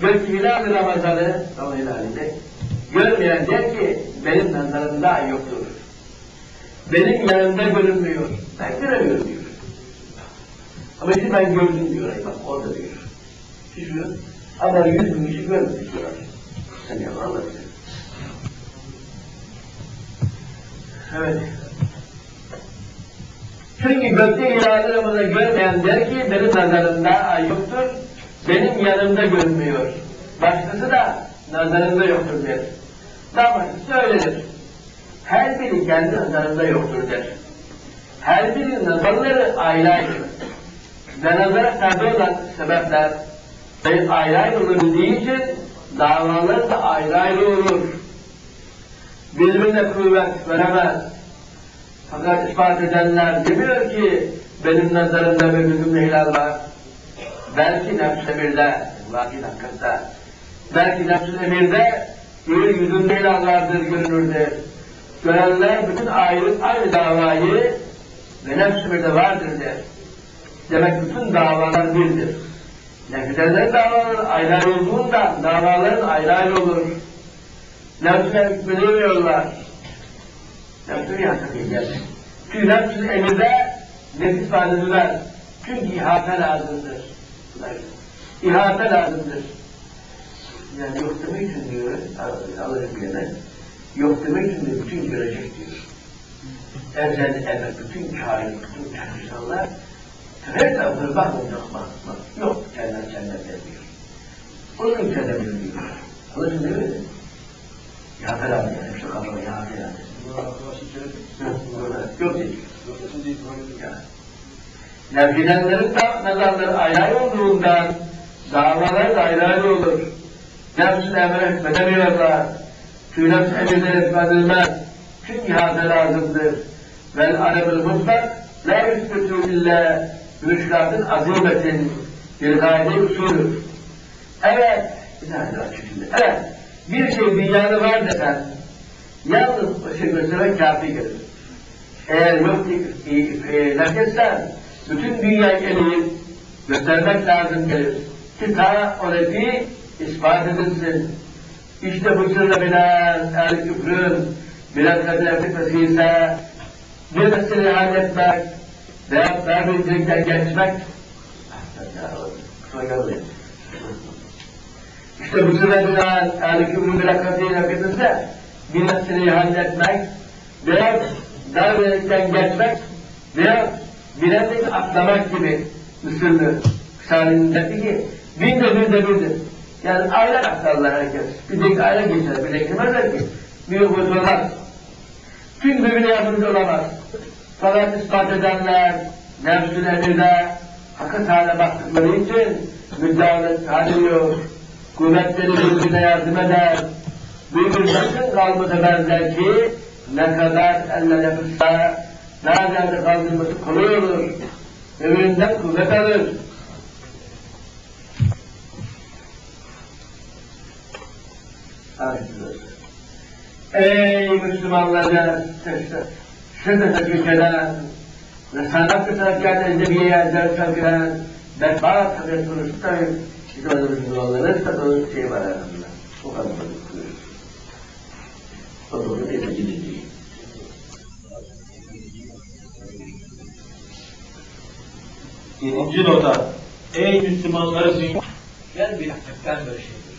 Gök hilal Ramazan'ı, o hilalinde, görmeyen der ki, benim nazarımda yoktur. Benim yanımda görünmüyor. Ben göremiyorum diyor. Ama işte ben gördüm diyor. Bak orada diyor. Şişiyor. Ama yüz bin kişi görmemiş diyor. Sen yalan anlatıyorsun. Evet. Çünkü gökte Ramazan'ı görmeyen der ki, benim nazarımda yoktur. Benim yanımda görünmüyor. Başkası da nazarında yoktur der. Daha başkası öyledir. Her biri kendi nazarında yoktur der. Her birinin nazarları ayrı ayrı. Ve nazara tabi olan sebepler ve ayrı ayrı olabildiği için davalar da ayrı ayrı olur. Birbirine kuvvet veremez. Fakat ispat edenler demiyor ki benim nazarımda ve gözümde hilal var. Belki nefs emirde, vakit hakikatte. Belki nefs emirde bir yüzünde hilal vardır görünürdür. Görenler bütün ayrı, aynı davayı ve nefs emirde vardır der. Demek bütün davalar birdir. Nefseden davalar ayrı ayrı olduğundan davaların ayrı ayrı olur. Nefsine hükmedemiyorlar. Nefsine eder. Çünkü nefsün emirde nefis vadediler. Çünkü ihate lazımdır. İhate lazımdır. Yani yok demek için diyor, alırım yana, yok demek için de bütün görecek diyor. Ezel evet, bütün kain, bütün çalışanlar, her tarafına bakmayacak, bak, bak, yok, cennet cennet diyor. Onun için de diyor. Anladın değil mi? İhate lazım yani, şu kafama ihate lazım. Yok değil. Yani. Nefsidenlerin de nazarları ayrı ayrı olduğundan davalar da ayrı ayrı olur. Nefsin emre hükmedemiyorlar. Çünkü nefs emirleri hükmedilmez. Çünkü ihade lazımdır. Vel arabül mutlak la yüsbetü illa müşkatın azimetin bir gayri usulü. Evet. Evet, bir şey dünyada var desen, yalnız o şey göstermek kafi gelir. Eğer yok e, e, nefessen, bütün dünyayı eleyip göstermek lazım gelir. Ki ta orası ispat edilsin. İşte sırrı bilen el küfrün biraz kadar ise bir mesele halletmek veya vermeyecekten geçmek işte sırrı bilen el küfrün biraz kadar ise bir meseleyi halletmek veya darbelikten geçmek veya bilezik atlamak gibi Mısırlı Salih'indeki ki bin de bir de birdir. Yani aile aktarlar herkes. Bir tek aile geçer, bir eklemezler ki. Bir bozulmaz. Tüm birbirine yardımcı olamaz. Fakat ispat edenler, nefsül emirde, hakkı hale baktıkları için müdahale sağlıyor. Kuvvetleri birbirine yardım eder. Birbirinden kalması benzer ki ne kadar elle nefisse nereden kaldırması kolay olur. Öbüründen kuvvet alır. Ey Müslümanlara şiddet ülkeden ve sanat kıtarken edebiye vergilen berbat ve sonuçta öyle duaları tabi şey var aramızda. O kadar buyuruyor. O doğru değil Birinci nota. Ey Müslümanları dünya Yani bir hakikaten böyle şeydir.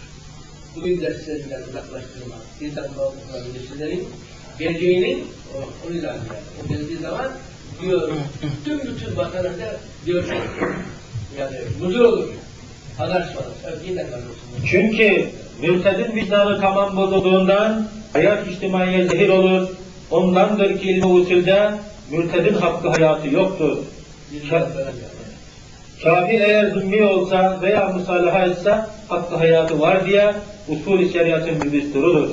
Bugün derslerinden uzaklaştırma, bir takım okunan ilişkilerin geleceğinin o, o yani. O geldiği zaman diyor, tüm bütün vatandaşlar diyor ki, yani muzur olur, anlaşmalı, öfkeyle kalıyorsun. Çünkü mürtedin vicdanı tamam bozulduğundan hayat içtimaiye zehir olur. Ondandır ki ilmi usulde mürtedin hakkı hayatı yoktur. Ka- Kafir eğer zümmi olsa veya musalaha etse hakkı hayatı var diye usul-i şeriatın bir düsturudur.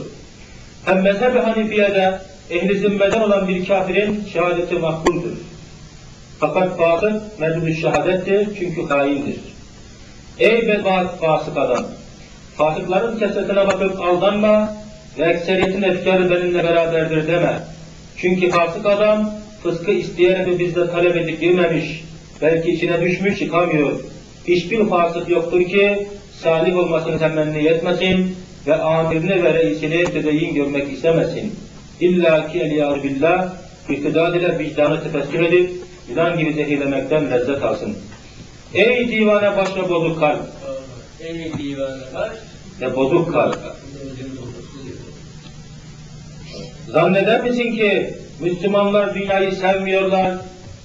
Hem mezheb-i Hanifiye'de ehli zimmeden olan bir kafirin şehadeti makbuldür. Fakat fasık merdü şehadettir çünkü haindir. Ey bedbaht fasık adam! Fasıkların kesetine bakıp aldanma ve ekseriyetin efkarı benimle beraberdir deme. Çünkü fasık adam fıskı isteyerek ve bizde talep edip girmemiş. Belki içine düşmüş çıkamıyor. hiçbir fasık yoktur ki salih olmasını temenni etmesin ve amirini ve reisini tedeyin görmek istemesin. İlla ki el billah iktidad ile vicdanı tefessür edip yılan gibi zehirlemekten lezzet alsın. Ey divane baş ve bozuk kalp Ey divane baş, ve bozuk kalp. Zanneder misin ki Müslümanlar dünyayı sevmiyorlar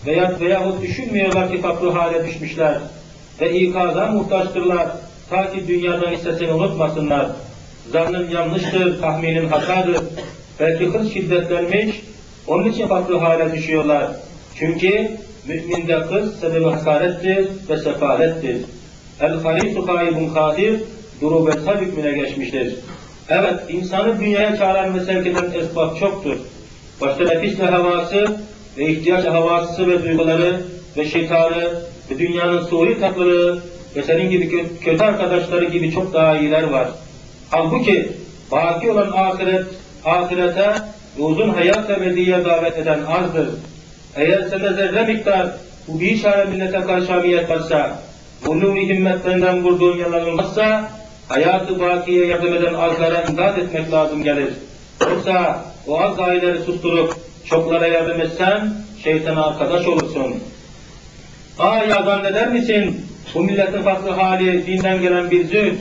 veya veyahut düşünmüyorlar ki fakru hale düşmüşler ve ikaza muhtaçtırlar ta ki dünyadan hissesini unutmasınlar. Zannın yanlıştır, tahminin hatadır. Belki hırs şiddetlenmiş, onun için fakru hale düşüyorlar. Çünkü müminde hırs sebebi hasarettir ve sefalettir. El-harisu kaybun kadir, durubetsel hükmüne geçmiştir. Evet, insanı dünyaya çağıran ve sevk esbab çoktur. Başta nefisle havası ve ihtiyaç havası ve duyguları ve şeytanı ve dünyanın suri tatlılığı ve senin gibi kö- kötü arkadaşları gibi çok daha iyiler var. Halbuki baki olan ahiret, ahirete ve uzun hayat ebediye davet eden azdır. Eğer sende zerre miktar bu bir çare millete karşı hamiyet varsa, nuri himmetlerinden vurduğun yanılmazsa, hayatı bakiye yardım eden azlara imdad etmek lazım gelir. Yoksa o az aileleri susturup çoklara yardım etsen, şeytana arkadaş olursun. Aa ya zanneder misin? Bu milletin farklı hali dinden gelen bir zühd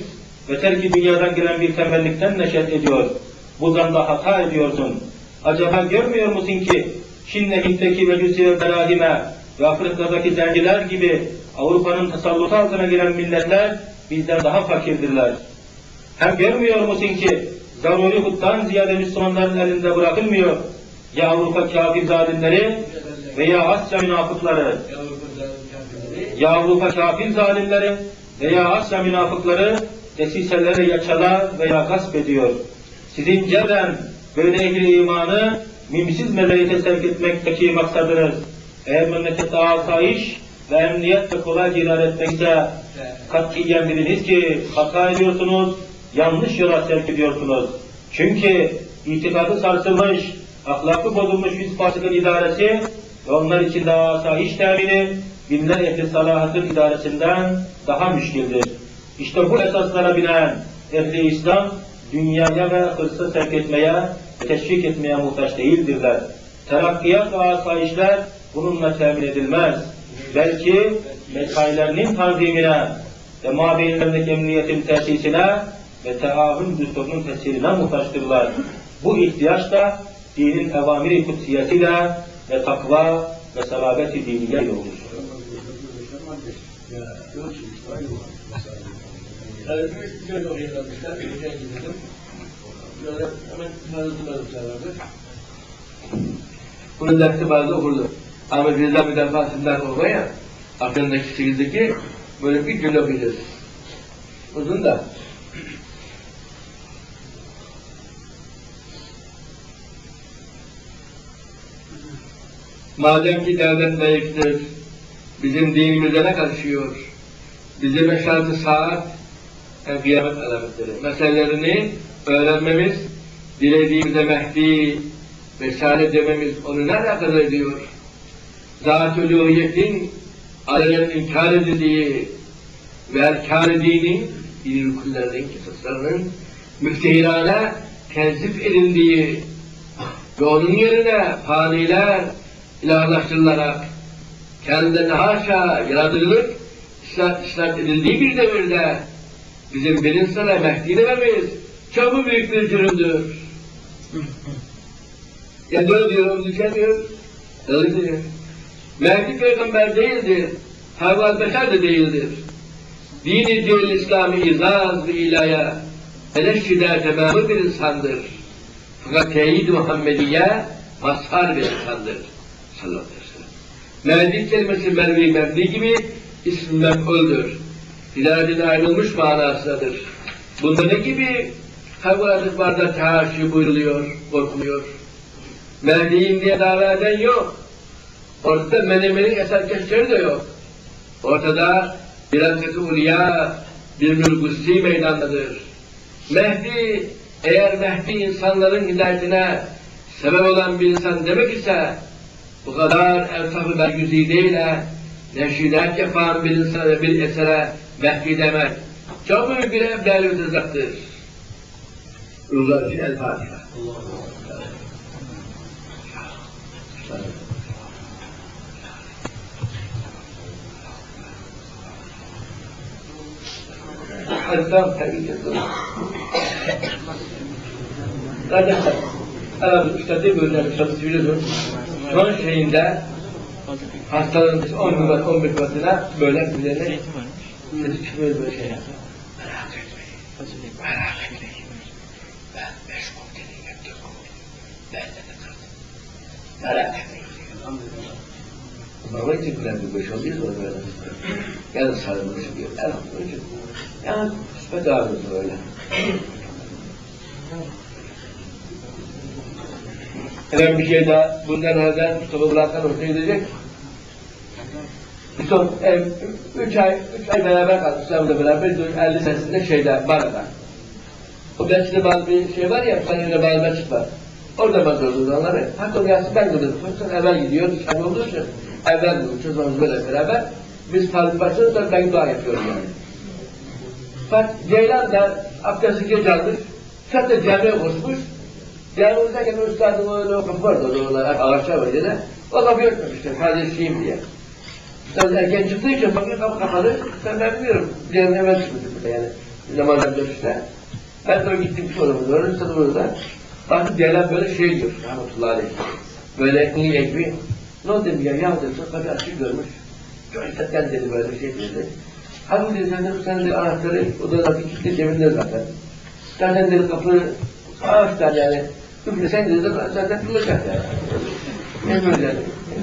ve terki dünyadan gelen bir tembellikten neşet ediyor. Bu zanda hata ediyorsun. Acaba görmüyor musun ki Çin Hint'teki Mecusi ve Berahime ve Afrika'daki zenciler gibi Avrupa'nın tasallutu altına giren milletler bizden daha fakirdirler. Hem görmüyor musun ki zaruri huttan ziyade Müslümanların elinde bırakılmıyor. Ya Avrupa kafir zalimleri veya Asya münafıkları ya Avrupa kafir zalimleri veya Asya münafıkları desiseleri yaşalar veya gasp ediyor. Sizin cebren böyle ehli imanı mimsiz meleğite sevk etmekteki maksadınız. Eğer memlekette asayiş ve emniyetle kolayca idare etmekse katiyen biliniz ki hata ediyorsunuz, yanlış yola sevk ediyorsunuz. Çünkü itikadı sarsılmış, ahlakı bozulmuş yüz fasıkın idaresi ve onlar için daha asayiş temini binler ehli salahatın idaresinden daha müşkildir. İşte bu esaslara binen ehli İslam dünyaya ve hırsa sevk etmeye teşvik etmeye muhtaç değildirler. Terakkiyat ve asayişler bununla temin edilmez. Belki mesailerinin tanzimine ve mabeyinlerindeki emniyetin tesisine ve teavün düsturunun tesirine muhtaçtırlar. Bu ihtiyaç da dinin evamiri kutsiyetiyle ve takva ve salabeti diniye ile olur. Yani bir şöyle okuyalmışlar, bir şey gidelim. Böyle hemen tanıdıklarım çağırdı. Bunun dersi bazı okurdu. Ama ceza müdafasından olmaya aklındaki şekildeki böyle bir cümle okuyacağız. Uzun da. Madem ki devlet layıktır, bizim dinimize ne karışıyor? Bizim eşartı saat, hem kıyamet alametleri. Meselelerini öğrenmemiz, dilediğimizde Mehdi, Risale dememiz onu ne alakadar ediyor? Uluhiyetin alenen inkar edildiği ve erkâr dinin, rükunlerinin, kısaslarının müftehirane tezif edildiği ve onun yerine faniler ilahlaştırılarak kendilerine haşa yaratılılık islat, islat edildiği bir devirde bizim bilinçsene Mehdi dememiz çok mu büyük bir cürümdür? Ya böyle diyorum düşemiyor. Öyle. Mehdi peygamber değildir. Hayvan beşer de değildir. Dini dil İslami izaz ve ilaya eleştiriler temamı bir insandır. Fakat teyid Muhammediye mazhar bir insandır. Sallallahu aleyhi ve sellem. Mehdi kelimesi mervi mebni gibi ism mef'uldür. Biladine ayrılmış manasındadır. Bunda ne gibi hayvanat barda çarşı buyruluyor, korkuluyor. Mehdi'yim diye dava eden yok. Ortada menemenin eser keşleri de yok. Ortada bir hakikati ulya, bir mülgüssi meydandadır. Mehdi, eğer Mehdi insanların hidayetine sebep olan bir insan demek ise, bu kadar eltafı bergüzi değil ha, Neşidat yapan bir insana bir esere mehdi demek. Çok büyük bir evvel bir rızaktır. Rıza için El Fatiha. Hatta tabii ki. Kardeşler, Arap Üstad'ı böyle çalışıyoruz. Son şeyinde hastanın 10 numara 11 katına böyle birilerine sesi çıkıyor böyle şey. Etmeyin. Ben beş komutanıyım hep dört komutanıyım. Ben de de kaldım. Merak etmeyin. Baba bir beş oluyor sonra böyle. Yani sarılmış diyor. Elhamdülillah. Yani kısmet ağrısı böyle. Hemen bir şey daha, bundan herhalde Mustafa Burak'tan hoşuna gidecek. Son ev, üç ay, üç ay beraber kaldık İstanbul'da beraber, 50 senesinde şeyde, Barada. O Beşik'te bazı bir şey var ya, Sanır'da bazı Beşik var. Orada durdum onları. Hatta o gelsin ben durdum. Sonra evvel gidiyor, dışarı olduğu için evvel durdum. Çocuğumuz böyle beraber. Biz Faruk başlıyoruz, sonra ben dua yapıyorum yani. Fakat Ceylan da abdesti gece almış, sen de camiye koşmuş. Camiye giderken o üstadın öyle o kapı vardı, o zaman ağaçlar var yine. O kapıyı örtmemişler, kardeşliğim diye. Sen erken çıktığı için bakıyor kapı kapalı. Ben ben biliyorum. Diğerine hemen çıkmışım burada yani. Zamanlar dönüşte. Ben de gittim sonra burada. Öyle sana burada. Baktım Ceylan böyle şey diyor. Rahmetullahi aleyh. Böyle iyi ekmeği. Ne oldu dedim ya? Ya dedim. Sonra kapıyı açık görmüş. Gerçekten dedi böyle şey dedi. Abi dedi sen de sen de anahtarı odadaki kilitli cebinde zaten. Zaten dedi kapı ağaçtan yani. Üflesen dedi zaten kılacak yani. Ne böyle yani.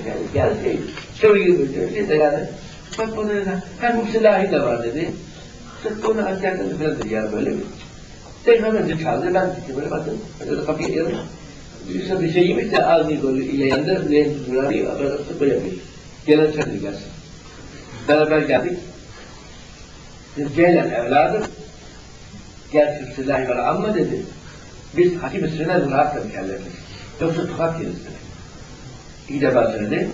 Yani gel şey. Şöyle gibi. Şey de yani. Bak bunu dedi. Hem bu silahı da var dedi. Sırf onu açarken falan yani böyle bir. Teknoloji çaldı. Ben gittim böyle bakın. Öyle kapıyı yarım. İşte bir şey yemiş de ağzını böyle yanında leğen tutmuyor. Böyle böyle yapıyor. Gelen çadır gelsin. Beraber geldik. Biz Ceylan evladım. Gel şu silahı bana alma dedi. Biz hakim üstüne rahatla mükellefiz. Yoksa tukat yeriz dedi. İyi de ben söyledim.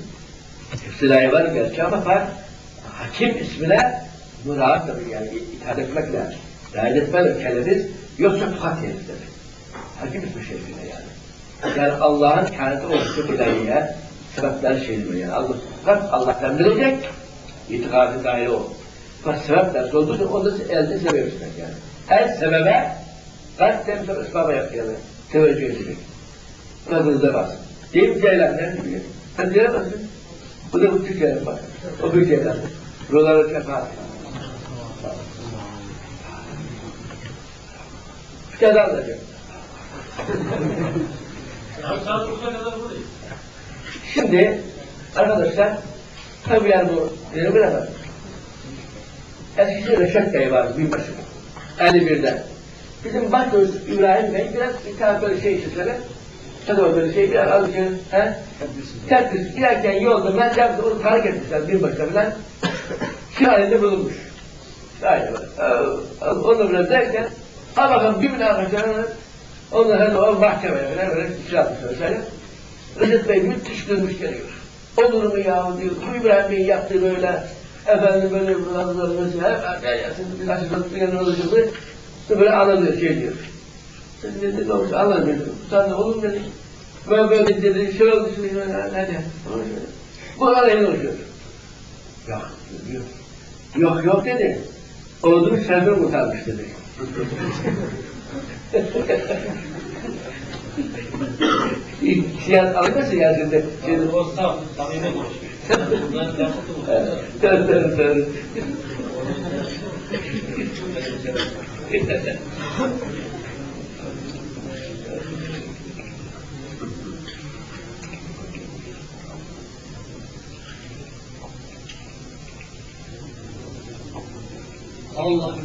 Silahı var gerçi ama var. Hakim ismine mürahatla yani itaat etmekle riayet etmekle mükellefiz. Yoksa tukat yeriz dedi. Hakim ismi şerifine yani. Yani Allah'ın kendi oluşu ilahiye sebepler şeydir yani. Allah, fakat Allah'tan bilecek, itikadı dair o. Fakat sebep dersi olduğu için onu da elde sebep etmek yani. Her sebebe kaç temsil yapıyor yani. Teveccüh edecek. Kadınızda varsın. Deyip ceylan ne diyor? Sen diyemezsin. Bu da bu ceylan bak. O büyük ceylan. Buraları çakar. Bir daha alacak. Şimdi arkadaşlar tabii yani bu dedim ama Eskişehir Reşat Bey vardı binbaşı. 51'de. Bizim başrol İbrahim Bey biraz bir böyle şey. Tabii o böyle şey biraz az önce he? Tedbir giderken yolda ben de onu tarih etmişler binbaşı falan. Şahide bulunmuş. Şahide böyle. Onu biraz derken ha bakalım bir bina arkadaşlar Ondan sonra o mahkemeye böyle böyle şey yapmışlar mesela. Recep Bey müthiş dönmüş geliyor. Olur mu ya diyor. Bu İbrahim Bey'in yaptığı böyle efendim böyle buralar mesela hep gelsin bir açıklık bir yanı olacaktı. Böyle anlatıyor şey diyor. Sen dedi ne olmuş de olur mu dedi. Böyle böyle dedi şöyle oldu şimdi böyle hadi. Bu arayın oluyor. Yok diyor. Yok yok dedi. Olduğunu senden kurtarmış dedi. Siyah alınmasın ya şimdi. Şimdi O saf, samimi konuşuyor. Bundan lafı Evet, evet, evet. Allah